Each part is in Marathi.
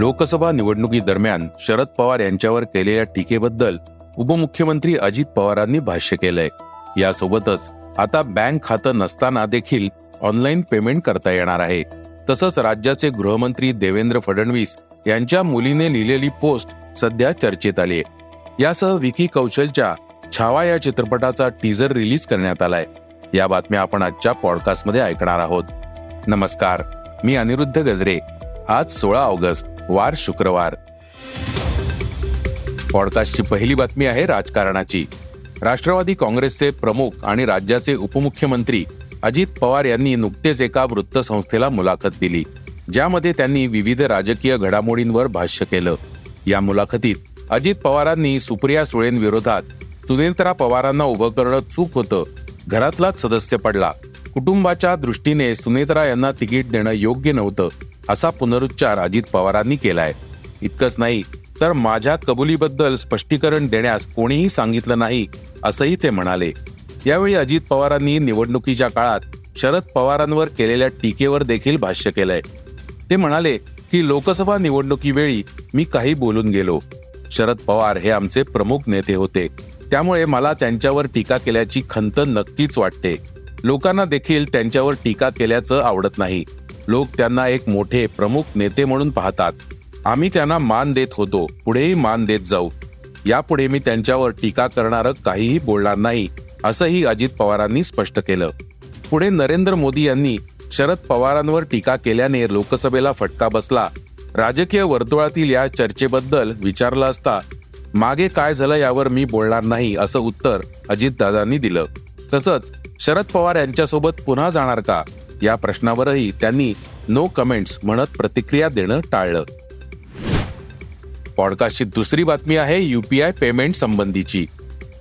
लोकसभा निवडणुकीदरम्यान शरद पवार यांच्यावर केलेल्या टीकेबद्दल उपमुख्यमंत्री अजित पवारांनी भाष्य केलंय. यासोबतच आता बँक खातं नसताना देखील ऑनलाईन पेमेंट करता येणार आहे. तसंच राज्याचे गृहमंत्री देवेंद्र फडणवीस यांच्या मुलीने लिहिलेली पोस्ट सध्या चर्चेत आली आहे. यासह विकी कौशलच्या छावा या चित्रपटाचा टीजर रिलीज करण्यात आलाय. या बातम्या आपण आजच्या पॉडकास्टमध्ये ऐकणार आहोत. नमस्कार मी अनिरुद्ध गजरे आज सोळा ऑगस्ट. वार शुक्रवार. पॉडकास्टची पहिली बातमी आहे राजकारणाची. राष्ट्रवादी काँग्रेसचे प्रमुख आणि राज्याचे उपमुख्यमंत्री अजित पवार यांनी नुकतेच एका वृत्तसंस्थेला मुलाखत दिली ज्यामध्ये त्यांनी विविध राजकीय घडामोडींवर भाष्य केलं. या मुलाखतीत अजित पवारांनी सुप्रिया सुळेंविरोधात सुनेत्रा पवारांना उभं करणं चूक होतं घरातलाच सदस्य पडला. कुटुंबाच्या दृष्टीने सुनेत्रा यांना तिकीट देणं योग्य नव्हतं असा पुनरुच्चार अजित पवारांनी केलाय. इतकंच नाही तर माझ्या कबुलीबद्दल स्पष्टीकरण देण्यास कोणीही सांगितलं नाही असंही ते म्हणाले. यावेळी अजित पवारांनी निवडणुकीच्या काळात शरद पवारांवर केलेल्या टीकेवर देखील भाष्य केलंय. ते म्हणाले की लोकसभा निवडणुकीवेळी मी काही बोलून गेलो. शरद पवार हे आमचे प्रमुख नेते होते. त्यामुळे मला त्यांच्यावर टीका केल्याची खंत नक्कीच वाटते. लोकांना देखील त्यांच्यावर टीका केल्याचं आवडत नाही. लोक त्यांना एक मोठे प्रमुख नेते म्हणून पाहतात. आम्ही त्यांना मान देत होतो पुढेही मान देत जाऊ. यापुढे मी त्यांच्यावर टीका करणारं काहीही बोलणार नाही असंही अजित पवारांनी स्पष्ट केलं. पुढे नरेंद्र मोदी यांनी शरद पवारांवर टीका केल्याने लोकसभेला फटका बसला. राजकीय वर्तुळातील या चर्चेबद्दल विचारलं असता मागे काय झालं यावर मी बोलणार नाही असं उत्तर अजितदादांनी दिलं. तसंच शरद पवार यांच्यासोबत पुन्हा जाणार का? या प्रश्नावरही त्यांनी नो कमेंट्स म्हणत प्रतिक्रिया देणं टाळलं. पॉडकास्टची दुसरी बातमी आहे युपीआय पेमेंट संबंधीची.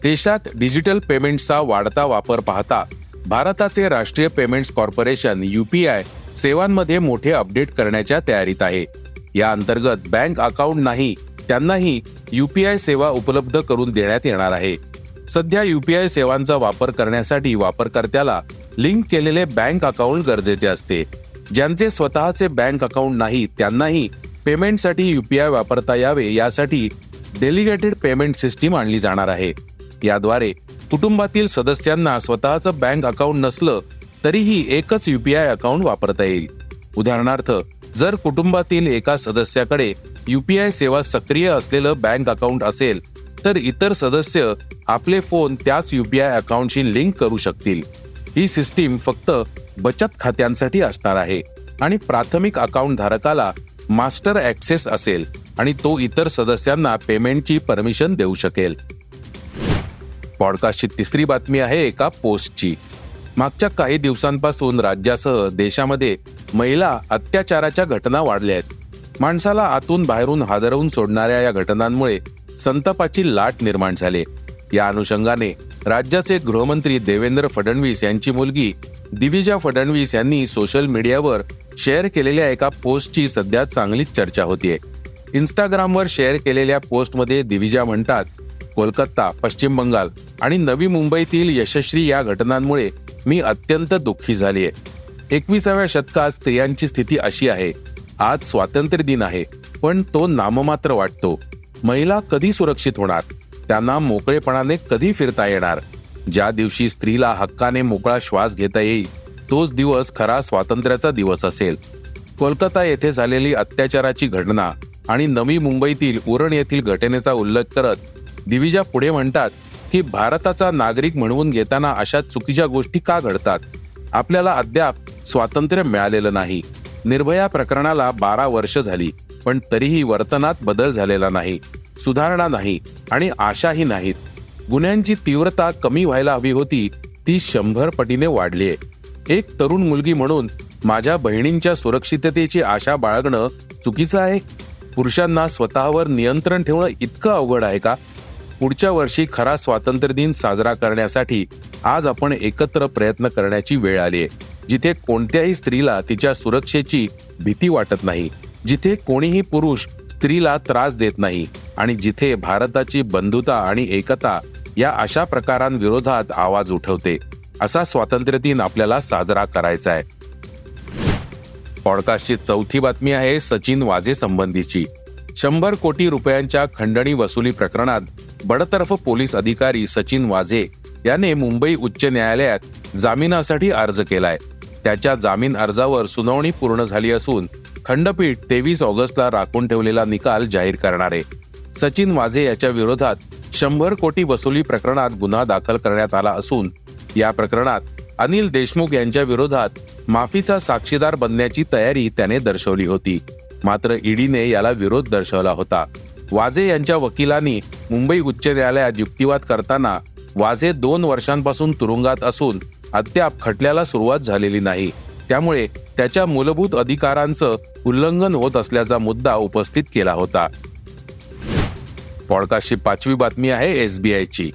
देशात डिजिटल पेमेंटचा वाढता वापर पाहता भारताचे राष्ट्रीय पेमेंट्स कॉर्पोरेशन युपीआय सेवांमध्ये मोठे अपडेट करण्याच्या तयारीत आहे. या अंतर्गत बँक अकाउंट नाही त्यांनाही युपीआय सेवा उपलब्ध करून देण्यात येणार आहे. सध्या युपीआय सेवांचा वापर करण्यासाठी वापरकर्त्याला लिंक केलेले बँक अकाउंट गरजेचे असते. ज्यांचे स्वतःचे बँक अकाउंट नाही त्यांनाही पेमेंटसाठी युपीआय वापरता यावे यासाठी डेलिगेटेड पेमेंट सिस्टीम आणली जाणार आहे. याद्वारे कुटुंबातील सदस्यांना स्वतःचं बँक अकाउंट नसलं तरीही एकच युपीआय अकाउंट वापरता येईल. उदाहरणार्थ जर कुटुंबातील एका सदस्याकडे युपीआय सेवा सक्रिय असलेलं बँक अकाउंट असेल तर इतर सदस्य आपले फोन त्याच युपीआय अकाउंटशी लिंक करू शकतील. ही सिस्टीम फक्त बचत खात्यांसाठी असणार आहे आणि प्राथमिक अकाउंट धारकाला मास्टर ऍक्सेस असेल आणि तो इतर सदस्यांना पेमेंटची परमिशन देऊ शकेल. पॉडकास्टची तिसरी बातमी आहे एका पोस्टची. मागच्या काही दिवसांपासून राज्यासह देशामध्ये महिला अत्याचाराच्या घटना वाढल्या आहेत. माणसाला आतून बाहेरून हादरवून सोडणाऱ्या या घटनांमुळे संतापाची लाट निर्माण झाली. या अनुषंगाने राज्याचे गृहमंत्री देवेंद्र फडणवीस यांची मुलगी दिविजा फडणवीस यांनी सोशल मीडियावर शेअर केलेल्या एका पोस्टची सध्या चांगलीच चर्चा होतीये. इंस्टाग्रामवर शेअर केलेल्या पोस्टमध्ये दिविजा म्हणतात कोलकाता पश्चिम बंगाल आणि नवी मुंबईतील यशस्वी या घटनांमुळे मी अत्यंत दुःखी झाली आहे एकविसाव्या शतकात स्त्रियांची स्थिती अशी आहे आज स्वातंत्र्य दिन आहे पण तो नाममात्र वाटतो. महिला कधी सुरक्षित होणार? त्यांना मोकळेपणाने कधी फिरता येणार? ज्या दिवशी स्त्रीला हक्काने मोकळा श्वास घेता येईल तोच दिवस खरा स्वातंत्र्याचा दिवस असेल. कोलकाता येथे झालेली अत्याचाराची घटना आणि नवी मुंबईतील उरण येथील घटनेचा उल्लेख करत दिविजा पुढे म्हणतात की भारताचा नागरिक म्हणवून घेताना अशा चुकीच्या गोष्टी का घडतात? आपल्याला अद्याप स्वातंत्र्य मिळालेलं नाही. निर्भया प्रकरणाला बारा वर्ष झाली. पण तरीही वर्तनात बदल झालेला नाही सुधारणा नाही आणि आशाही नाहीत. गुन्ह्यांची तीव्रता कमी व्हायला हवी होती ती शंभर पटीने वाढलीय एक तरुण मुलगी म्हणून माझ्या बहिणींच्या सुरक्षिततेची आशा बाळगणं चुकीचं आहे. पुरुषांना स्वतःवर नियंत्रण ठेवणं इतकं अवघड आहे का? पुढच्या वर्षी खरा स्वातंत्र्य दिन साजरा करण्यासाठी आज आपण एकत्र प्रयत्न करण्याची वेळ आली आहे जिथे कोणत्याही स्त्रीला तिच्या सुरक्षेची भीती वाटत नाही. जिथे कोणीही पुरुष स्त्रीला त्रास देत नाही आणि जिथे भारताची बंधुता आणि एकता या अशा प्रकारांविरोधात आवाज उठवते असा स्वातंत्र्य दिन आपल्याला साजरा करायचा आहे. पॉडकास्टची चौथी बातमी आहे सचिन वाझे संबंधीची. शंभर कोटी रुपयांच्या खंडणी वसुली प्रकरणात बडतर्फ पोलीस अधिकारी सचिन वाझे याने मुंबई उच्च न्यायालयात जामिनासाठी अर्ज केलाय. त्याच्या जामीन अर्जावर सुनावणी पूर्ण झाली असून खंडपीठ तेवीस ऑगस्टला राखून ठेवलेला निकाल जाहीर करणार. आहे सचिन वाझे याच्या विरोधात शंभर कोटी वसुली प्रकरणात गुन्हा दाखल करण्यात आला असून या प्रकरणात अनिल देशमुख यांच्या विरोधात माफीचा साक्षीदार बनण्याची तयारी त्याने दर्शवली होती. मात्र ईडीने याला विरोध दर्शवला होता. वाझे यांच्या वकिलांनी मुंबई उच्च न्यायालयात युक्तिवाद करताना वाझे दोन वर्षांपासून तुरुंगात असून अद्याप खटल्याला सुरुवात झालेली नाही. त्यामुळे त्याच्या मूलभूत अधिकारांचं उल्लंघन होत असल्याचा मुद्दा उपस्थित केला होता. पॉडकास्टची पाचवी बातमी आहे एसबीआयची.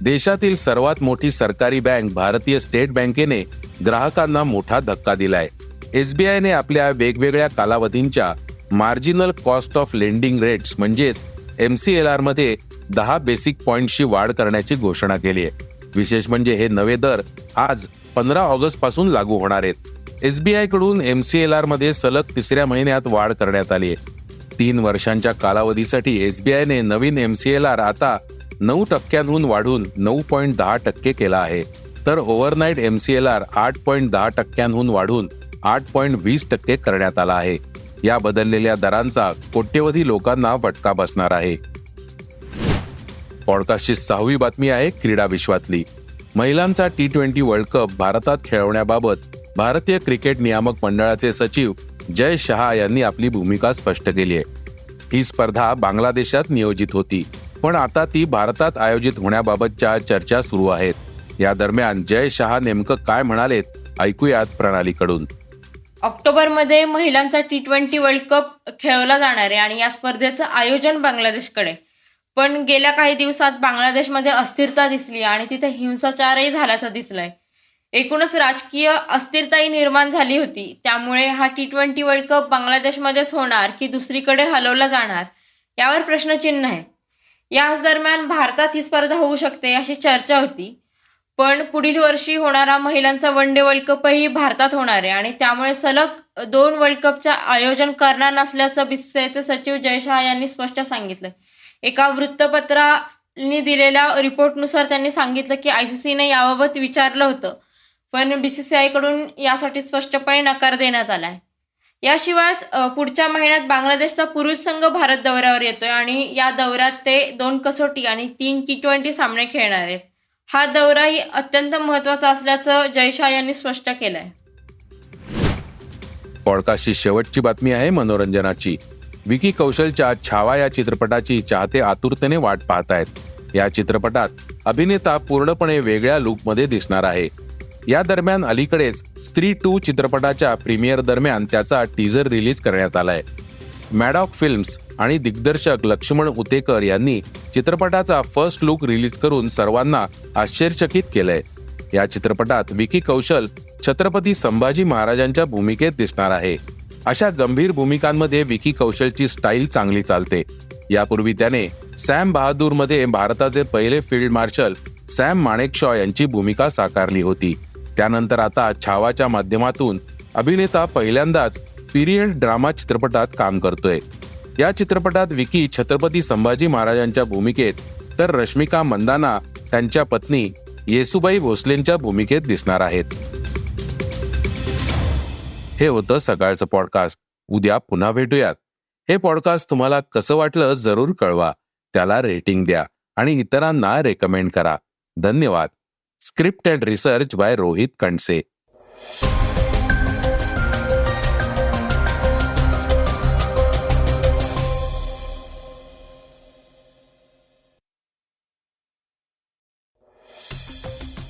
देशातील सर्वात मोठी सरकारी बँक भारतीय स्टेट बँकेने ग्राहकांना मोठा धक्का दिलाय. एसबीआयने आपल्या वेगवेगळ्या कालावधींच्या marginal cost of lending rates म्हणजेच एम सी एलमध्ये दहा बेसिक पॉइंटची वाढ करण्याची घोषणा केली आहे. विशेष म्हणजे हे नवे दर आज पंधरा ऑगस्टपासून लागू होणार आहेत. एसबीआयकडून एमसीएलआरमध्ये सलग तिसऱ्या महिन्यात वाढ करण्यात आली आहे तीन वर्षांच्या कालावधीसाठी एसबीआयने नवीन एमसीएलआर आता नऊ टक्क्यांहून वाढून नऊ पॉईंट दहा टक्के केला आहे. तर ओव्हरनाईट एमसीएलआर आठ पॉईंट दहा टक्क्यांहून वाढून आठ पॉईंट वीस टक्के करण्यात आला आहे. या बदललेल्या दरांचा कोट्यवधी लोकांना फटका बसणार आहे. पॉडकास्टची सहावी बातमी आहे क्रीडा विश्वातली. महिलांचा टी ट्वेंटी वर्ल्ड कप भारतात खेळवण्याबाबत भारतीय क्रिकेट नियामक मंडळाचे सचिव जय शहा यांनी आपली भूमिका स्पष्ट केली आहे. ही स्पर्धा बांगलादेशात नियोजित होती पण आता ती भारतात आयोजित होण्याबाबतच्या चर्चा सुरू आहेत. या दरम्यान जय शहा नेमकं काय म्हणालेत ऐकूयात प्रणालीकडून. ऑक्टोबरमध्ये महिलांचा टी ट्वेंटी वर्ल्ड कप खेळवला जाणार आहे आणि या स्पर्धेचं आयोजन बांगलादेशकडे. पण गेल्या काही दिवसात बांगलादेशमध्ये अस्थिरता दिसली आणि तिथे हिंसाचारही झाल्याचा दिसलाय. एकूणच राजकीय अस्थिरताही निर्माण झाली होती. त्यामुळे हा टी ट्वेंटी वर्ल्ड कप बांगलादेशमध्येच होणार की दुसरीकडे हलवला जाणार? यावर प्रश्नचिन्ह आहे. याच दरम्यान भारतात ही स्पर्धा होऊ शकते अशी चर्चा होती. पण पुढील वर्षी होणारा महिलांचा वन डे वर्ल्ड कपही भारतात होणार आहे आणि त्यामुळे सलग दोन वर्ल्ड कपचं आयोजन करणार नसल्याचं बीसीसीआयचे सचिव जयशहा यांनी स्पष्ट सांगितलं. एका वृत्तपत्राने दिलेल्या रिपोर्टनुसार त्यांनी सांगितलं की आय सी सीने याबाबत विचारलं होतं. पण बी सी सी आयकडून यासाठी स्पष्टपणे नकार देण्यात आला आहे याशिवायच पुढच्या महिन्यात बांगलादेशचा पुरुष संघ भारत दौऱ्यावर येतोय आणि या दौऱ्यात ते दोन कसोटी आणि तीन टी ट्वेंटी सामने खेळणार आहेत. हा दौराही अत्यंत महत्त्वाचा असल्याचं जयशाह यांनी स्पष्ट केलं आहे पॉडकास्टची शेवटची बातमी आहे मनोरंजनाची. विकी कौशलच्या छावा या चित्रपटाची चाहते आतुरतेने वाट पाहत आहेत या चित्रपटात अभिनेता पूर्णपणे वेगळ्या लुकमध्ये दिसणार आहे. या दरम्यान अलीकडेच स्त्री टू चित्रपटाच्या प्रीमियर दरम्यान त्याचा टीझर रिलीज करण्यात आलाय. मॅडॉक फिल्म्स आणि दिग्दर्शक लक्ष्मण उतेकर यांनी चित्रपटाचा फर्स्ट लुक रिलीज करून सर्वांना आश्चर्यचकित केलंय. या चित्रपटात विकी कौशल छत्रपती संभाजी महाराजांच्या भूमिकेत दिसणार आहे. अशा गंभीर भूमिकांमध्ये विकी कौशलची स्टाईल चांगली चालते. यापूर्वी त्याने सॅम बहादूरमध्ये भारताचे पहिले फील्ड मार्शल सॅम माणेकशॉ यांची भूमिका साकारली होती. त्यानंतर आता छावाच्या माध्यमातून अभिनेता पहिल्यांदाच पिरियड ड्रामा चित्रपटात काम करतोय. या चित्रपटात विकी छत्रपती संभाजी महाराजांच्या भूमिकेत तर रश्मिका मंदाना त्यांच्या पत्नी येसुबाई भोसलेंच्या भूमिकेत दिसणार आहेत. हे होतं सकाळचं पॉडकास्ट. उद्या पुन्हा भेटूयात. हे पॉडकास्ट तुम्हाला कसं वाटलं जरूर कळवा. त्याला रेटिंग द्या आणि इतरांना रेकमेंड करा. धन्यवाद. Script and research by Rohit Kanse